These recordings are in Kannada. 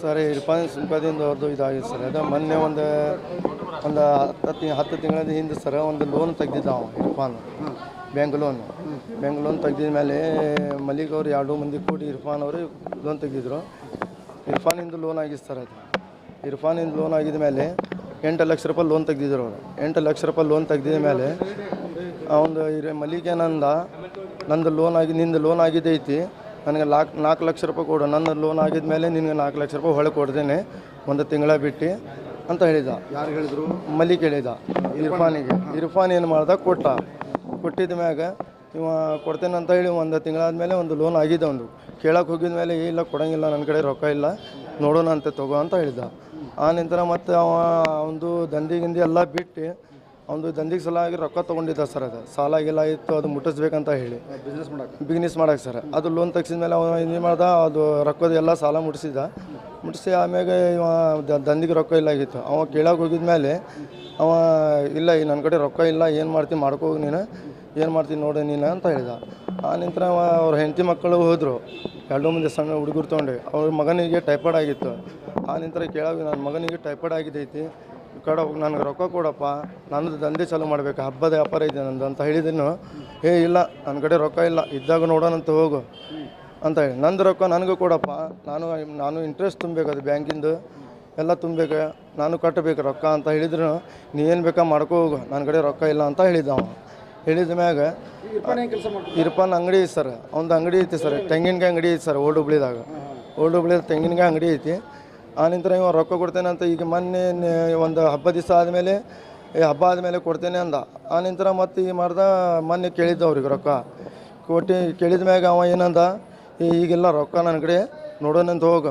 ಸರ್ ಇರ್ಫಾನ್ ಸುಂಕದಿಂದ ಅವ್ರದ್ದು ಇದಾಗಿತ್ತು ಸರ್. ಅದು ಮೊನ್ನೆ ಒಂದು ಒಂದು ಹತ್ತು ತಿ ಹತ್ತು ತಿಂಗಳ ಹಿಂದೆ ಸರ್, ಒಂದು ಲೋನ್ ತೆಗ್ದಿದ್ದ ಅವ Irfan bank loan bank loan ತೆಗ್ದಿದ ಮೇಲೆ ಮಲ್ಲಿಕ್ ಅವ್ರು ಎರಡು ಮಂದಿ ಕೂಡಿ ಇರ್ಫಾನ್ ಅವರು ಲೋನ್ ತೆಗ್ದಿದ್ರು. ಇರ್ಫಾನಿಂದ ಲೋನ್ ಆಗಿತ್ತು ಸರ್ ಅದು. ಇರ್ಫಾನಿಂದ ಲೋನ್ ಆಗಿದ ಮೇಲೆ ಎಂಟು ಲಕ್ಷ ರೂಪಾಯಿ ಲೋನ್ ತೆಗ್ದಿದ್ರು ಅವರು. ಎಂಟು ಲಕ್ಷ ರೂಪಾಯಿ ಲೋನ್ ತೆಗ್ದಿದ ಮೇಲೆ ಅವನು ಮಲ್ಲಿಗೆ ಏನಂದ ನಂದು ಲೋನ್ ಆಗಿ, ನಿಂದು ಲೋನ್ ಆಗಿದ್ದೈತಿ ನನಗೆ ಲಾಕ್ ನಾಲ್ಕು ಲಕ್ಷ ರೂಪಾಯಿ ಕೊಡು ನನ್ನ ಲೋನ್ ಆಗಿದ ಮೇಲೆ ನಿನಗೆ ನಾಲ್ಕು ಲಕ್ಷ ರೂಪಾಯಿ ಹೊಳೆ ಕೊಡ್ತೇನೆ. ಒಂದು ತಿಂಗಳ ಬಿಟ್ಟು ಅಂತ ಹೇಳಿದ. ಯಾರು ಹೇಳಿದ್ರು? ಮಲ್ಲಿಕ್ ಹೇಳಿದ. ಇರ್ಫಾನಿಗೆ. ಇರ್ಫಾನ್ ಏನು ಮಾಡ್ದ? ಕೊಟ್ಟ. ಕೊಟ್ಟಿದ ಮ್ಯಾಗ ಇವ ಕೊಡ್ತೇನೆ ಅಂತ ಹೇಳಿ ಒಂದು ತಿಂಗಳಾದ್ಮೇಲೆ ಒಂದು ಲೋನ್ ಆಗಿದೆ ಒಂದು. ಕೇಳಕ್ಕೆ ಹೋಗಿದ ಮೇಲೆ "ಏ, ಇಲ್ಲ ಕೊಡಂಗಿಲ್ಲ ನನ್ನ ಕಡೆ ರೊಕ್ಕ ಇಲ್ಲ. ನೋಡೋಣ ಅಂತ ತಗೋ ಅಂತ ಹೇಳಿದ. ಆ ನಂತರ ಮತ್ತು ಅವ ಒಂದು ದಂಧೆ ಗಿಂದಿ ಎಲ್ಲ ಬಿಟ್ಟು ಅವನು ದಂಧಿಗೆ ಸಲಾಗಿ ರೊಕ್ಕ ತೊಗೊಂಡಿದ್ದ ಸರ್ ಅದು. ಸಾಲ ಗಿಲ ಇತ್ತು ಅದು ಮುಟ್ಟಿಸ್ಬೇಕಂತ ಹೇಳಿ. ಬಿಸ್ನೆಸ್ ಮಾಡಕ್ಕೆ? ಬಿಸ್ನೆಸ್ ಮಾಡಕ್ಕೆ ಸರ್. ಅದು ಲೋನ್ ತೆಗ್ಸಿದ ಮೇಲೆ ಅವನು ಏನು ಮಾಡ್ದ ಅದು ರೊಕ್ಕದ ಎಲ್ಲ ಸಾಲ ಮುಟ್ಟಿಸಿದ. ಮುಟ್ಟಿಸಿ ಆಮ್ಯಾಗ ಇವ ದ- ದಂಧಿಗೆ ರೊಕ್ಕ ಇಲ್ಲ ಆಗಿತ್ತು. ಅವ ಕೇಳಕ್ಕೆ ಹೋಗಿದ ಮೇಲೆ ಅವ ಇಲ್ಲ ಈ ನನ್ನ ಕಡೆ ರೊಕ್ಕ ಇಲ್ಲ ಏನು ಮಾಡ್ತೀನಿ ಮಾಡ್ಕೋಗಿ ನೀನು. ಏನು ಮಾಡ್ತೀನಿ ನೋಡಿ ನೀನು ಅಂತ ಹೇಳಿದ. ಆ ನಂತರ ಅವ ಅವ್ರ ಹೆಂಡತಿ ಮಕ್ಕಳು ಹೋದರು. ಎರಡು ಮಂದಿ ಸಣ್ಣ ಹುಡುಗರು ತೊಗೊಂಡು ಅವ್ರ ಮಗನಿಗೆ ಟೈಫಾಯ್ಡ್ ಆಗಿತ್ತು. ಆ ನಂತರ ಕೇಳೋ ನನ್ನ ಮಗನಿಗೆ ಟೈಫಾಯ್ಡ್ ಆಗಿದ್ದೈತಿ ಕಡೆ ಹೋಗಿ ನನಗೆ ರೊಕ್ಕ ಕೊಡಪ್ಪ ನನ್ನದು ದಂಧೆ ಚಾಲು ಮಾಡಬೇಕು ಹಬ್ಬದ ವ್ಯಾಪಾರ ಇದೆ ನಂದು ಅಂತ ಹೇಳಿದನು. ಏ ಇಲ್ಲ ನನ್ನ ಕಡೆ ರೊಕ್ಕ ಇಲ್ಲ ಇದ್ದಾಗ ನೋಡೋಣಂತ ಹೋಗು. ಅಂತ ಹೇಳಿ. ನಂದು ರೊಕ್ಕ ನನಗೂ ಕೊಡಪ್ಪ ನಾನು ನಾನು ಇಂಟ್ರೆಸ್ಟ್ ತುಂಬಬೇಕು ಅದು ಬ್ಯಾಂಕಿಂದು ಎಲ್ಲ ತುಂಬಬೇಕು ನಾನು ಕಟ್ಟಬೇಕು ರೊಕ್ಕ ಅಂತ ಹೇಳಿದ್ರು. ನೀ ಏನು ಬೇಕಾ ಮಾಡ್ಕೋ ಹೋಗು ನನ್ನ ಕಡೆ ರೊಕ್ಕ ಇಲ್ಲ ಅಂತ ಹೇಳಿದ ಅವ. ಹೇಳಿದ ಮ್ಯಾಗ ಇರ್ಪಾನ್ ಅಂಗಡಿ ಐತಿ ಸರ್ ಒಂದು ಅಂಗಡಿ ಐತಿ ಸರ್ ತೆಂಗಿನಕಾಯಿ ಅಂಗಡಿ ಐತಿ ಸರ್ ಓಲ್ಡ್ ಹುಬ್ಳಿದಾಗ. ಓಲ್ಡ್ ಹುಬ್ಳಿದಾಗ ತೆಂಗಿನಕಾಯಿ ಅಂಗಡಿ ಐತಿ. ಆ ನಂತರ ಇವ ರೊಕ್ಕ ಕೊಡ್ತೇನೆ ಅಂತ ಈಗ ಮೊನ್ನೆ ಒಂದು ಹಬ್ಬ ದಿವಸ ಆದಮೇಲೆ ಈ ಹಬ್ಬ ಆದಮೇಲೆ ಕೊಡ್ತೇನೆ ಅಂದ. ಆ ನಂತರ ಮತ್ತೆ ಈಗ ಮಾಡ್ದ ಮೊನ್ನೆ ಕೇಳಿದ್ದ ಅವ್ರಿಗೆ ರೊಕ್ಕ. ಕೊಟ್ಟು ಕೇಳಿದ ಮ್ಯಾಗ ಅವ ಏನಂದ "ಏ, ಈಗೆಲ್ಲ ರೊಕ್ಕ ನನ್ನ ಕಡೆ ನೋಡೋಣಂತ ಹೋಗ.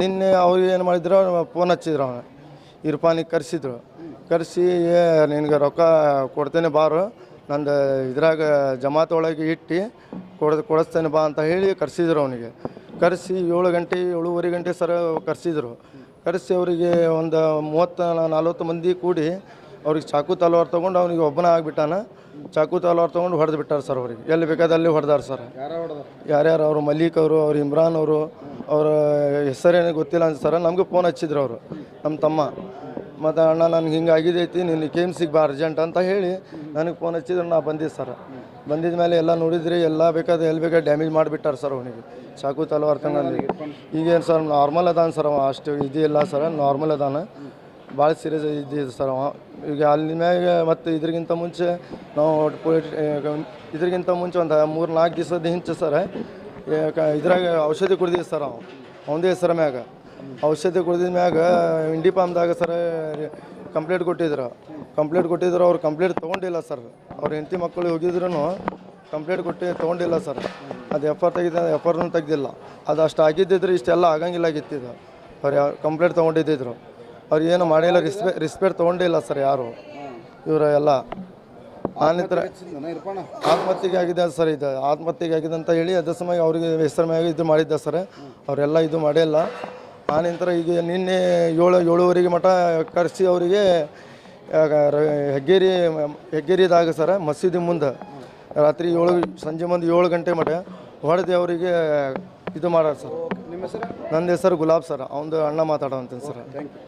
ನಿನ್ನೆ ಅವ್ರು ಏನು ಮಾಡಿದ್ರು ಫೋನ್ ಹಚ್ಚಿದ್ರು ಅವನು. ಇರ್ಪಾನಿಗೆ ಕರೆಸಿದ್ರು. ಕರೆಸಿ ನಿನಗೆ ರೊಕ್ಕ ಕೊಡ್ತೇನೆ ಬಾರು. ನಂದು ಇದ್ರಾಗ ಜಮಾತ್ ಒಳಗೆ ಇಟ್ಟು ಕೊಡ ಕೊಡಿಸ್ತೇನೆ ಬಾ ಅಂತ ಹೇಳಿ ಕರೆಸಿದ್ರು ಅವನಿಗೆ. ಕರೆಸಿ ಏಳು ಗಂಟೆ ಏಳುವರೆ ಗಂಟೆ ಸರ ಕರೆಸಿದ್ರು. ಕರೆಸಿ ಅವರಿಗೆ ಒಂದು ಮೂವತ್ತು ನಲ್ವತ್ತು ಮಂದಿ ಕೂಡಿ ಅವ್ರಿಗೆ ಚಾಕು ತಲವಾರ್ ತೊಗೊಂಡು ಅವನಿಗೆ ಒಬ್ಬನ ಆಗಿಬಿಟ್ಟಾನ. ಚಾಕು ತಲವಾರ್ ತೊಗೊಂಡು ಹೊಡೆದು ಬಿಟ್ಟಾರೆ ಸರ್ ಅವ್ರಿಗೆ. ಎಲ್ಲಿ ಬೇಕಾದ ಅಲ್ಲಿ ಹೊಡೆದಾರ ಸರ್. ಯಾರ್ಯಾರು ಅವರು? ಮಲ್ಲಿಕ್ ಅವರು ಅವ್ರು ಇಮ್ರಾನ್ ಅವರು ಅವರ ಹೆಸರೇನು ಗೊತ್ತಿಲ್ಲ ಅಂತ ಸರ್. ನಮಗೂ ಫೋನ್ ಹಚ್ಚಿದ್ರು ಅವರು. ನಮ್ಮ ತಮ್ಮ. ಮತ್ತು ಅಣ್ಣ, ನನಗೆ ಹಿಂಗೆ ಆಗಿದೈತಿ ನಿನ್ನ ಕೆ ಎಂ ಸಿಗೆ ಬಾ ಅರ್ಜೆಂಟ್ ಅಂತ ಹೇಳಿ ನನಗೆ ಫೋನ್ ಹಚ್ಚಿದ್ರೆ, ನಾ ಬಂದಿದ್ದೆ ಸರ್ ಬಂದಿದ ಮೇಲೆ ಎಲ್ಲ ನೋಡಿದ್ರಿ, ಎಲ್ಲ ಬೇಕಾದ ಎಲ್ಲಿ ಬೇಕಾದ ಡ್ಯಾಮೇಜ್ ಮಾಡಿಬಿಟ್ಟಾರೆ ಸರ್ ಅವನಿಗೆ. ಚಾಕು ತಲವಾರ್ ತಂಗಲ್ಲಿ ಈಗೇನು ಸರ್ ನಾರ್ಮಲ್ ಅದಾನ ಸರ್ ಅವ, ಅಷ್ಟು ಇದಿಲ್ಲ ಸರ್ ನಾರ್ಮಲ್ ಅದಾನ. ಭಾಳ ಸೀರಿಯಸ್ ಇದ್ದಿದ್ದು ಸರ್ ಅವ. ಈಗ ಅಲ್ಲಿ ಮ್ಯಾಗ ಮತ್ತು ಇದ್ರಿಗಿಂತ ಮುಂಚೆ ನಾವು ಇದ್ರಿಗಿಂತ ಮುಂಚೆ ಒಂದು ಮೂರು ನಾಲ್ಕು ದಿವಸದ ಹಿಂಚೆ ಸರ್ ಇದ್ರಾಗ ಔಷಧಿ ಕುಡ್ದಿದ್ದು ಸರ್ ಅವ, ಅವಂದೇ ಹೆಸರ ಮ್ಯಾಗ. ಔಷಧಿ ಕುಡಿದ ಮ್ಯಾಗ ಇಂಡಿಪಾಮ್ದಾಗ ಸರ್ ಕಂಪ್ಲೇಂಟ್ ಕೊಟ್ಟಿದ್ರು. ಕಂಪ್ಲೇಂಟ್ ಕೊಟ್ಟಿದ್ರು, ಅವ್ರು ಕಂಪ್ಲೇಂಟ್ ತೊಗೊಂಡಿಲ್ಲ ಸರ್. ಅವ್ರ ಹೆಂಡತಿ ಮಕ್ಕಳು ಹೋಗಿದ್ರು ಕಂಪ್ಲೇಂಟ್ ಕೊಟ್ಟು ತೊಗೊಂಡಿಲ್ಲ ಸರ್. ಅದು ಎಫ್ ಆರ್ ತೆಗಿದ ಎಫ್ ತೆಗ್ದಿಲ್ಲ. ಅದು ಅಷ್ಟು ಆಗಿದ್ದಿದ್ರೆ ಇಷ್ಟೆಲ್ಲ ಆಗಂಗಿಲ್ಲ ಆಗಿತ್ತಿದ್ದು ಅವ್ರು ಯಾರು ಕಂಪ್ಲೇಂಟ್ ತೊಗೊಂಡಿದ್ದಿದ್ರು. ಅವ್ರು ಏನು ಮಾಡಿಲ್ಲ ರಿಸ್ಪೆ ರಿಸ್ಪೆಕ್ಟ್ ತೊಗೊಂಡಿಲ್ಲ ಸರ್ ಯಾರು. ಇವರು ಎಲ್ಲ. ಆನಂತರ ಆತ್ಮಹತ್ಯೆಗೆ ಆಗಿದೆ ಸರ್ ಇದು. ಆತ್ಮಹತ್ಯೆಗೆ ಆಗಿದೆ ಅಂತ ಹೇಳಿ ಅದೇ ಸಮಯ ಅವ್ರಿಗೆ ಹೆಸರು ಮ್ಯಾಗ ಇದು ಮಾಡಿದ್ದ ಸರ್. ಅವರೆಲ್ಲ ಇದು ಮಾಡಿಲ್ಲ. ಆ ನಂತರ ಈಗ ನಿನ್ನೆ ಏಳು ಏಳುವರೆಗೆ ಮಠ ಕರೆಸಿ ಅವರಿಗೆ ಹೆಗ್ಗೇರಿ ಹೆಗ್ಗೇರಿದಾಗ ಸರ ಮಸೀದಿ ಮುಂದೆ ರಾತ್ರಿ ಏಳು ಸಂಜೆ ಮುಂದೆ ಏಳು ಗಂಟೆ ಮಠ ಹೊಡೆದು ಅವರಿಗೆ ಇದು ಮಾಡೋರು ಸರ್. ನಿಮ್ಮ ಹೆಸರು? ನನ್ನ ಹೆಸರು ಗುಲಾಬ್ ಸರ್. ಅವನದು ಅಣ್ಣ ಮಾತಾಡೋ ಅಂತೀನಿ ಸರ್ ಥ್ಯಾಂಕ್ ಯು.